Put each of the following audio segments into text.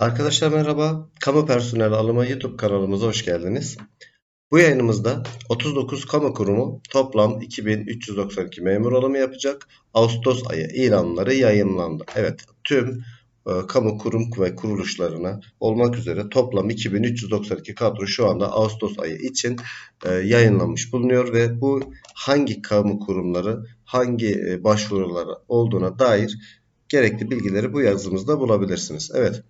Arkadaşlar merhaba. Kamu personel alımı YouTube kanalımıza hoş geldiniz. Bu yayınımızda 39 kamu kurumu toplam 2392 memur alımı yapacak. Ağustos ayı ilanları yayınlandı. Evet, tüm e, kamu kurum ve kuruluşlarına olmak üzere toplam 2392 kadro şu anda Ağustos ayı için e, yayınlanmış bulunuyor ve bu hangi kamu kurumları, hangi e, başvuruları olduğuna dair gerekli bilgileri bu yazımızda bulabilirsiniz. Evet.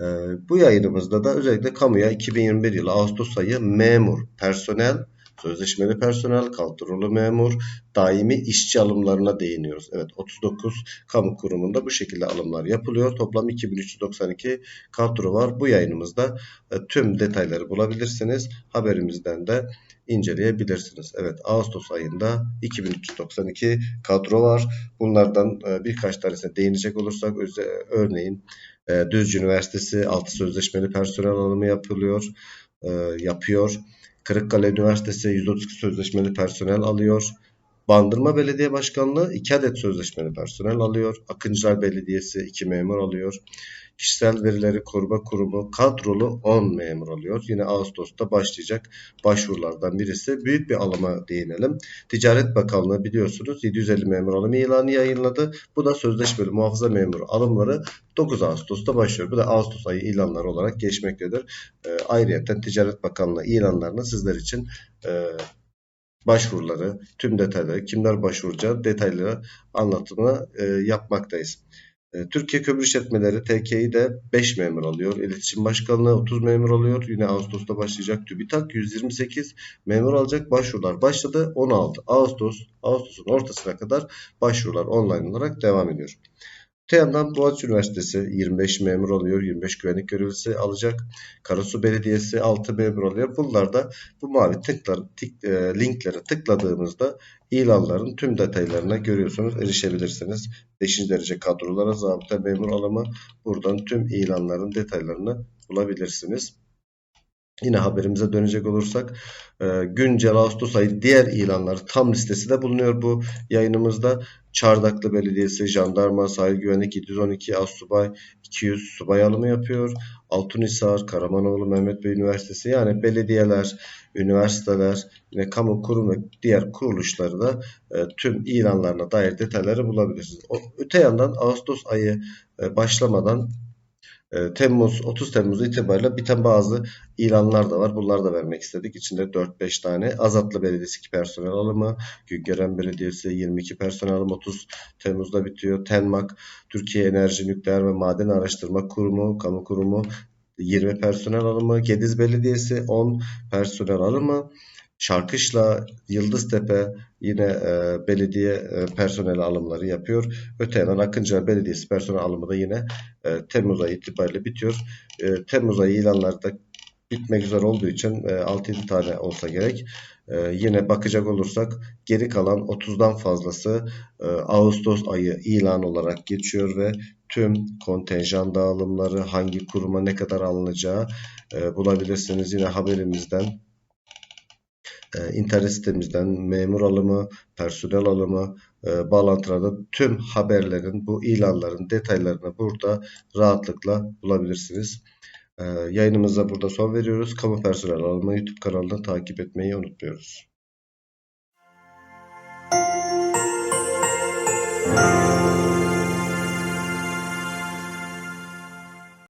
Ee, bu yayınımızda da özellikle kamuya 2021 yılı Ağustos ayı memur, personel, sözleşmeli personel, kadrolu memur, daimi işçi alımlarına değiniyoruz. Evet 39 kamu kurumunda bu şekilde alımlar yapılıyor. Toplam 2392 kadro var. Bu yayınımızda e, tüm detayları bulabilirsiniz. Haberimizden de inceleyebilirsiniz. Evet Ağustos ayında 2392 kadro var. Bunlardan e, birkaç tanesine değinecek olursak örneğin e, Düzce Üniversitesi altı sözleşmeli personel alımı yapılıyor, e, yapıyor. Kırıkkale Üniversitesi 132 sözleşmeli personel alıyor. Bandırma Belediye Başkanlığı 2 adet sözleşmeli personel alıyor. Akıncılar Belediyesi 2 memur alıyor. Kişisel Verileri Koruma Kurumu kadrolu 10 memur alıyor. Yine Ağustos'ta başlayacak başvurulardan birisi. Büyük bir alıma değinelim. Ticaret Bakanlığı biliyorsunuz 750 memur alımı ilanı yayınladı. Bu da sözleşmeli muhafaza memuru alımları 9 Ağustos'ta başlıyor. Bu da Ağustos ayı ilanları olarak geçmektedir. E, ayrıca Ticaret Bakanlığı ilanlarını sizler için e, başvuruları, tüm detayları, kimler başvuracağı detayları anlatımını e, yapmaktayız. E, Türkiye Kömür İşletmeleri TKİ de 5 memur alıyor. İletişim Başkanlığı 30 memur alıyor. Yine Ağustos'ta başlayacak. TÜBİTAK 128 memur alacak. Başvurular başladı. 16 Ağustos, Ağustos'un ortasına kadar başvurular online olarak devam ediyor. Öte yandan Boğaziçi Üniversitesi 25 memur alıyor. 25 güvenlik görevlisi alacak. Karasu Belediyesi 6 memur alıyor. Bunlar da bu mavi tıklar, tık, e, linklere tıkladığımızda ilanların tüm detaylarına görüyorsunuz. Erişebilirsiniz. 5. derece kadrolara zabıta memur alımı. Buradan tüm ilanların detaylarını bulabilirsiniz. Yine haberimize dönecek olursak e, güncel Ağustos ayı diğer ilanlar tam listesi de bulunuyor bu yayınımızda. Çardaklı Belediyesi, Jandarma, Sahil Güvenlik 712, Assubay 200 subay alımı yapıyor. Altunhisar, Karamanoğlu Mehmet Bey Üniversitesi yani belediyeler, üniversiteler, yine kamu kurum ve diğer kuruluşları da e, tüm ilanlarına dair detayları bulabilirsiniz. O, öte yandan Ağustos ayı e, başlamadan Temmuz 30 Temmuz itibariyle biten bazı ilanlar da var. Bunları da vermek istedik. İçinde 4-5 tane Azatlı Belediyesi personel alımı, Güngören Belediyesi 22 personel alımı 30 Temmuz'da bitiyor. Tenmak, Türkiye Enerji Nükleer ve Maden Araştırma Kurumu, kamu kurumu 20 personel alımı, Gediz Belediyesi 10 personel alımı, Şarkışla, Yıldıztepe yine e, belediye e, personel alımları yapıyor. Öte yandan Akıncılar Belediyesi personel alımı da yine e, Temmuz ayı itibariyle bitiyor. E, Temmuz ayı ilanları da bitmek üzere olduğu için e, 6-7 tane olsa gerek. E, yine bakacak olursak geri kalan 30'dan fazlası e, Ağustos ayı ilan olarak geçiyor ve tüm kontenjan dağılımları hangi kuruma ne kadar alınacağı e, bulabilirsiniz. Yine haberimizden e, internet sitemizden memur alımı, personel alımı e, bağlantılarda tüm haberlerin, bu ilanların detaylarını burada rahatlıkla bulabilirsiniz. E, yayınımıza burada son veriyoruz. Kamu personel alımı YouTube kanalını takip etmeyi unutmuyoruz.